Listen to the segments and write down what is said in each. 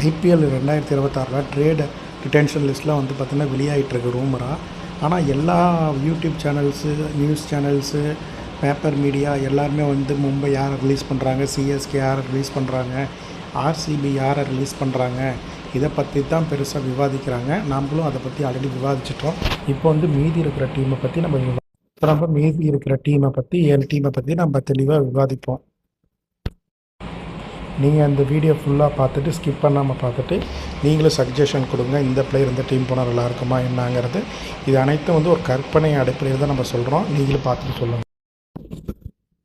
IPL ரெண்டாயிரத்தி இருபத்தாறில் trade retention லிஸ்ட்டில் வந்து பார்த்திங்கன்னா வெளியாகிட்டுருக்கு ரூமராக ஆனால் எல்லா YouTube channels news channels paper media எல்லாருமே வந்து மும்பை யாரை ரிலீஸ் பண்ணுறாங்க சிஎஸ்கே யாரை ரிலீஸ் பண்ணுறாங்க ஆர்சிபி யாரை ரிலீஸ் பண்ணுறாங்க இதை பற்றி தான் பெருசாக விவாதிக்கிறாங்க. நாமளும் அதை பற்றி ஆல்ரெடி விவாதிச்சிட்டோம். இப்போ வந்து மீதி இருக்கிற டீமை பற்றி நம்ம விவா- இப்போ நம்ம மீதி இருக்கிற டீமை பற்றி ஏழு டீமை பற்றி நம்ம தெளிவாக விவாதிப்போம். நீங்கள் அந்த வீடியோ ஃபுல்லாக பார்த்துட்டு ஸ்கிப் பண்ணாமல் பார்த்துட்டு நீங்களும் சஜஷன் கொடுங்க இந்த பிளேயர் இந்த டீம் போனால் நல்லா இருக்குமா என்னங்கிறது. இது அனைத்தும் வந்து ஒரு கற்பனை அடிப்படையில் தான் நம்ம சொல்கிறோம் நீங்களும் பார்த்துட்டு சொல்லுங்கள்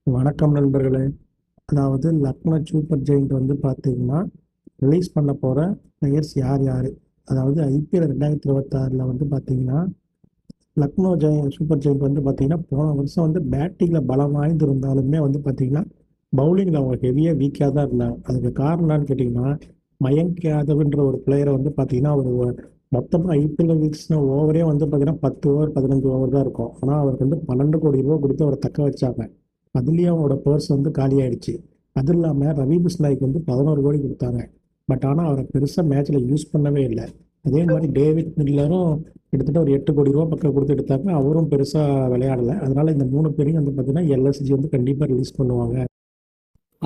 வணக்கம் நண்பர்களே. அதாவது லக்னோ சூப்பர் ஜெயிண்ட் வந்து பார்த்தீங்கன்னா ரிலீஸ் பண்ண போகிற பிளேயர்ஸ் யார் யார்? அதாவது ஐபிஎல் ரெண்டாயிரத்தி இருபத்தாறில் வந்து பார்த்தீங்கன்னா லக்னோ ஜெய சூப்பர் ஜெயிண்ட் வந்து பார்த்தீங்கன்னா போன வருஷம் வந்து பேட்டிங்கில் பலம் வாய்ந்து இருந்தாலுமே வந்து பார்த்தீங்கன்னா பவுலிங்கில் அவங்க ஹெவியாக வீக்காக தான் இருந்தாங்க அதுக்கு காரணம் என்னன்னு கேட்டிங்கன்னா மயங்க் யாதவ்ன்ற ஒரு பிளேயரை வந்து பார்த்தீங்கன்னா அவர் மொத்தமாக ஐபிஎல் வீக்ஸ்ன ஓவரே வந்து பார்த்தீங்கன்னா பத்து ஓவர் பதினஞ்சு ஓவர் தான் இருக்கும். ஆனால் அவருக்கு வந்து பன்னெண்டு கோடி ரூபா கொடுத்து அவரை தக்க வச்சாங்க. அதுலேயும் அவரோட பர்ஸ் வந்து காலியாயிடுச்சு அது இல்லாமல் ரவி பிஸ்னாய்க்கு வந்து பதினோரு கோடி கொடுத்தாங்க. பட் ஆனால் அவரை பெருசாக மேட்ச்சில் யூஸ் பண்ணவே இல்லை. அதே மாதிரி டேவிட் மில்லரும் கிட்டத்தட்ட ஒரு எட்டு கோடி ரூபா பக்கம் கொடுத்து எடுத்தாங்க. அவரும் பெருசாக விளையாடலை. அதனால் இந்த மூணு பேரையும் வந்து பார்த்தீங்கன்னா எல்எஸ்ஜி வந்து கண்டிப்பாக ரிலீஸ் பண்ணுவாங்க.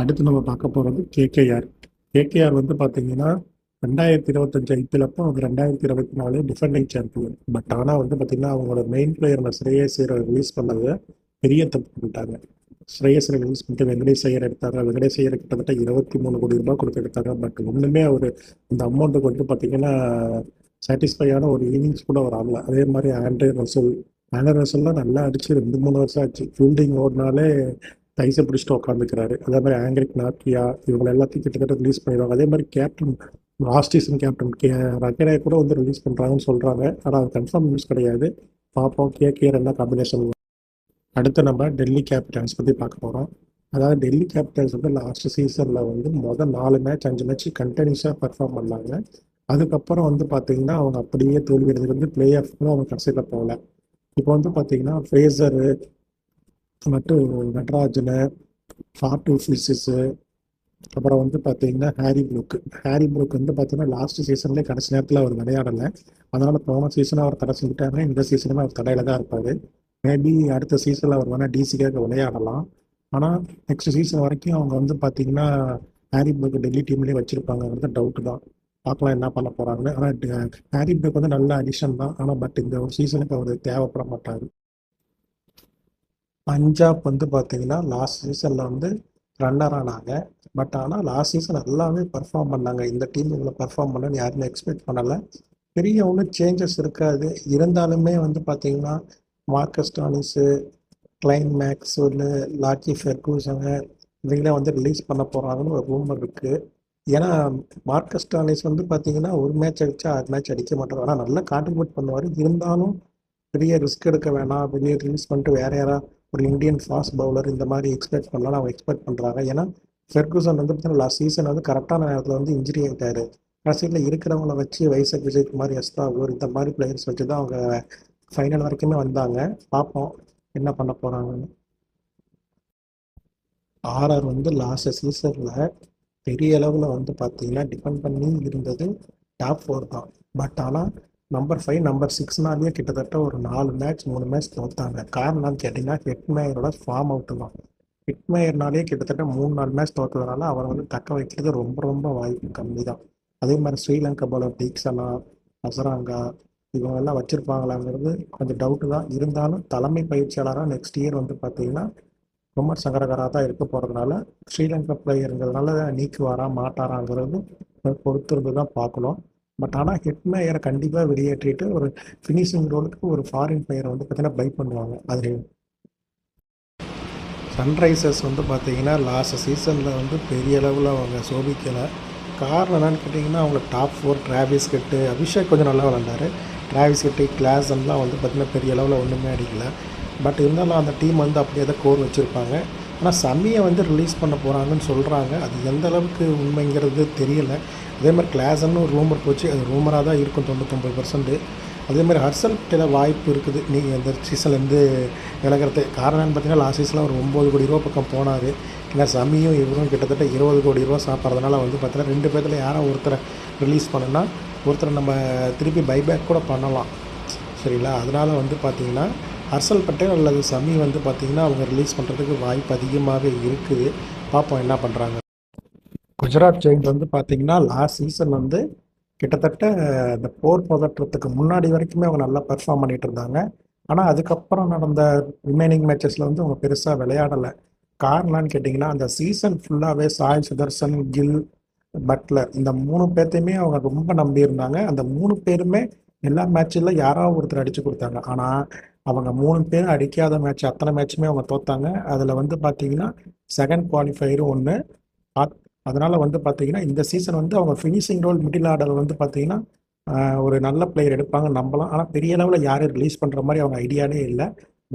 அடுத்து நம்ம பார்க்க போகிறது கேகேஆர். கேகேஆர் வந்து பார்த்தீங்கன்னா ரெண்டாயிரத்தி இருபத்தஞ்சு ஐபிஎல் அப்போ அவங்க ரெண்டாயிரத்தி இருபத்தி நாலு டிஃபெண்டிங் சாம்பியன் பட் ஆனால் வந்து பார்த்தீங்கன்னா அவங்களோட மெயின் பிளேயர் ஸ்ரேயஸரை ரிலீஸ் பண்ணது பெரிய தப்பு பண்ணிட்டாங்க. ஸ்ரேயஸ் ரிலீஸ் பண்ணிட்டு வெங்கடேஷ் ஐயர் எடுத்தாங்க வெங்கடேஷ் ஐயர் கிட்டத்தட்ட இருபத்தி மூணு கோடி ரூபாய் கொடுத்து எடுத்தாங்க பட் ஒன்றுமே அவர் அந்த அமௌண்ட்டுக்கு வந்து பார்த்தீங்கன்னா சாட்டிஸ்ஃபையான ஒரு இன்னிங்ஸ் கூட அவர் அதே மாதிரி ஆண்ட்ரே ரசல். ஆண்ட்ரே ரசல்லாம் நல்லா அடிச்சு ரெண்டு மூணு வருஷம் ஆச்சு. ஃபீல்டிங் ஓடினாலே டைஸை பிடிச்சிட்டு உட்காந்துக்கிறாரு அதே மாதிரி ஆங்கிரிக் நாக்கியா இவங்க எல்லாத்தையும் கிட்டத்தட்ட ரிலீஸ் பண்ணிடுவாங்க. அதே மாதிரி captain last season captain K Rahane கூட வந்து ரிலீஸ் பண்ணுறாங்கன்னு சொல்கிறாங்க ஆனால் அது கன்ஃபார்ம் நியூஸ் கிடையாது. பார்ப்போம் கேகேஆர் என்ன காம்பினேஷன் அடுத்து நம்ம டெல்லி கேபிட்டல்ஸ் பற்றி பார்க்க போகிறோம் அதாவது டெல்லி கேபிட்டல்ஸ் வந்து லாஸ்ட் சீசனில் வந்து மொதல் நாலு மேட்ச் அஞ்சு மேட்ச் கண்டினியூஸாக பர்ஃபார்ம் பண்ணாங்க. அதுக்கப்புறம் வந்து பார்த்தீங்கன்னா அவங்க அப்படியே தோல்வி அடைஞ்சது வந்து பிளே ஆஃப்க்கும் அவங்க கடைசியில் போகல. இப்போ வந்து பார்த்தீங்கன்னா ஃப்ரேசரு மற்றும் நடராஜன் ஃபார்ட் டூ ஃபில்ஸஸு அப்புறம் வந்து பார்த்தீங்கன்னா ஹாரி ப்ரூக் ஹாரி ப்ரூக் வந்து பார்த்தீங்கன்னா லாஸ்ட் சீசன்லேயே கடைசி நேரத்தில் அவர் விளையாடலை. அதனால் போன சீசனை அவர் தடை செஞ்சுட்டாங்க இந்த சீசனுமே அவர் தடையில தான் இருப்பார். மேபி அடுத்த சீசனில் அவர் வேணால் டிசிக்காக விளையாடலாம். ஆனால் நெக்ஸ்ட் சீசன் வரைக்கும் அவங்க வந்து பார்த்தீங்கன்னா ஹாரி ப்ரூக் டெல்லி டீம்லேயே வச்சுருப்பாங்கிறது டவுட்டு தான். பார்க்கலாம் என்ன பண்ண போகிறாங்கன்னு ஆனால் ஹாரி ப்ரூக் வந்து நல்ல அடிஷன் தான். ஆனால் பட் இந்த ஒரு சீசனுக்கு அவர் தேவைப்பட மாட்டார். பஞ்சாப் வந்து பார்த்தீங்கன்னா லாஸ்ட் சீசனில் வந்து ரன்னர் ஆனாங்க. பட் ஆனால் லாஸ்ட் சீசன் எல்லாமே பர்ஃபார்ம் பண்ணாங்க. இந்த டீம் இவ்வளோ பர்ஃபார்ம் பண்ணன்னு யாருமே எக்ஸ்பெக்ட் பண்ணலை. பெரிய ஒன்றும் சேஞ்சஸ் இருக்காது. இருந்தாலுமே வந்து பார்த்தீங்கன்னா மார்க்கஸ் டானிஸு கிளைன் ஒன்று லாக்கி ஃபெர்கூசங்க இவங்களே வந்து ரிலீஸ் பண்ண போகிறாங்கன்னு ஒரு ரூமர் இருக்குது ஏன்னா மார்க்கஸ் டானிஸ் வந்து பார்த்தீங்கன்னா ஒரு மேட்ச் அடித்தா ஆறு மேட்ச் அடிக்க மாட்டார். ஆனால் நல்லா கான்ட்ரிபியூட் பண்ணுவார். இருந்தாலும் பெரிய ரிஸ்க் எடுக்க வேணாம். வெளியே ரிலீஸ் பண்ணிட்டு வேற யாராவது ஒரு இந்தியன் ஃபாஸ்ட் பவுலர் இந்த மாதிரி எக்ஸ்பெக்ட் பண்ணலாம் அவங்க எக்ஸ்பெக்ட் பண்ணுறாங்க ஏன்னா ஃபெர்கூசன் வந்து பார்த்தீங்கன்னா லாஸ்ட் சீசன் வந்து கரெக்டான நேரத்தில் வந்து இன்ஜுரி ஆகிட்டாரு கடைசியில் இருக்கிறவங்கள வச்சு வைசக் விஜயகுமார் எஸ்தாகூர் இந்த மாதிரி பிளேயர்ஸ் வச்சு தான் அவங்க ஃபைனல் வரைக்குமே வந்தாங்க. பார்ப்போம் என்ன பண்ண போகிறாங்கன்னு ஆர்ஆர் வந்து லாஸ்ட் சீசனில் பெரிய அளவில் வந்து பார்த்தீங்கன்னா டிபெண்ட் பண்ணி இருந்தது டாப் ஃபோர் தான். பட் ஆனால் நம்பர் ஃபைவ் நம்பர் சிக்ஸ்னாலேயே கிட்டத்தட்ட ஒரு நாலு மேட்ச் மூணு மேட்ச் தோத்தாங்க. காரணம் கேட்டிங்கன்னா ஹெட்மேயரோட ஃபார்ம் அவுட்டு தான். ஹெட்மேயர்னாலே கிட்டத்தட்ட மூணு நாலு மேட்ச் தோத்ததுனால அவரை வந்து தக்க வைக்கிறது ரொம்ப ரொம்ப வாய்ப்பு கம்மி தான். அதே மாதிரி ஸ்ரீலங்கா பாலர் தீக்ஷனா அசராங்கா இவங்கெல்லாம் வச்சுருப்பாங்களாங்கிறது கொஞ்சம் டவுட்டு தான். இருந்தாலும் தலைமை பயிற்சியாளராக நெக்ஸ்ட் இயர் வந்து பார்த்தீங்கன்னா ரொம்ப சங்கரகராக தான் இருக்க போகிறதுனால ஸ்ரீலங்கா பிளேயருங்கிறதுனால நீக்குவாரா மாட்டாராங்கிறது பொறுத்திருந்து தான் பார்க்கணும். பட் ஆனால் ஹெட்மேயரை கண்டிப்பாக வெளியேற்றிட்டு ஒரு ஃபினிஷிங் ரோலுக்கு ஒரு ஃபாரின் பிளேயரை வந்து பார்த்தீங்கன்னா பை பண்ணுவாங்க. அது சன்ரைசர்ஸ் வந்து பார்த்தீங்கன்னா லாஸ்ட் சீசனில் வந்து பெரிய அளவில் அவங்க சோபிக்கலை. காரணம் என்னன்னு கேட்டிங்கன்னா அவங்க டாப் ஃபோர் டிராவிஸ் கெட்டு அபிஷேக் கொஞ்சம் நல்லா விளாண்டார் டிராவிஸ் கட்டு கிளாஸ்லாம் வந்து பார்த்திங்கன்னா பெரிய அளவில் ஒன்றுமே அடிக்கல. பட் இருந்தாலும் அந்த டீம் வந்து அப்படியே தான் கோர் வச்சுருப்பாங்க. ஆனால் சம்மியை வந்து ரிலீஸ் பண்ண போகிறாங்கன்னு சொல்கிறாங்க அது எந்த அளவுக்கு உண்மைங்கிறது தெரியலை. அதே மாதிரி கிளாஸ்ன்னு ஒரு ரூமர் போச்சு. அது ரூமராக தான் இருக்கும். தொண்ணூத்தொம்பது பர்சன்ட் அதே மாதிரி ஹர்சல் கிட்ட வாய்ப்பு இருக்குது. நீங்கள் இந்த சீசன்லேருந்து விலகிறது காரணம்னு பார்த்தீங்கன்னா லாஸ்ட் சீசனில் ஒரு ஒம்பது கோடி ரூபா பக்கம் போனார். ஏன்னா சமியும் இவரும் கிட்டத்தட்ட இருபது கோடி ரூபா சாப்பிட்றதுனால வந்து பார்த்தீங்கன்னா ரெண்டு பேர்த்தில் யாரோ ஒருத்தரை ரிலீஸ் பண்ணுன்னா ஒருத்தரை நம்ம திருப்பி பைபேக் கூட பண்ணலாம். சரிங்களா? அதனால் வந்து பார்த்தீங்கன்னா ஹர்சல் பட்டேல் அல்லது சமி வந்து பார்த்திங்கன்னா அவங்க ரிலீஸ் பண்ணுறதுக்கு வாய்ப்பு அதிகமாகவே இருக்குது. பார்ப்போம் என்ன பண்ணுறாங்க குஜராத் ஜெயின்ஸ் வந்து பார்த்தீங்கன்னா லாஸ்ட் சீசன் வந்து கிட்டத்தட்ட இந்த போர் பதற்றத்துக்கு முன்னாடி வரைக்குமே அவங்க நல்லா பெர்ஃபார்ம் பண்ணிட்டு இருந்தாங்க. ஆனால் அதுக்கப்புறம் நடந்த ரிமைனிங் மேட்சஸில் வந்து அவங்க பெருசாக விளையாடலை. காரணம்னு கேட்டிங்கன்னா அந்த சீசன் ஃபுல்லாகவே சாய் சுதர்சன் கில் பட்லர் இந்த மூணு பேர்த்தையுமே அவங்க ரொம்ப நம்பி இருந்தாங்க. அந்த மூணு பேருமே எல்லா மேட்சில் யாராவது ஒருத்தர் அடித்து கொடுத்தாங்க. ஆனால் அவங்க மூணு பேரும் அடிக்காத மேட்ச் அத்தனை மேட்சுமே அவங்க தோத்தாங்க. அதில் வந்து பார்த்தீங்கன்னா செகண்ட் குவாலிஃபையரும் ஒன்று அதனால் வந்து பார்த்தீங்கன்னா இந்த சீசன் வந்து அவங்க ஃபினிஷிங் ரோல் மிடில் ஆர்டர் வந்து பார்த்தீங்கன்னா ஒரு நல்ல பிளேயர் எடுப்பாங்க நம்பலாம். ஆனால் பெரிய அளவில் யாரும் ரிலீஸ் பண்ணுற மாதிரி அவங்க ஐடியாவே இல்லை.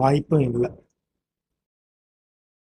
வாய்ப்பும் இல்லை.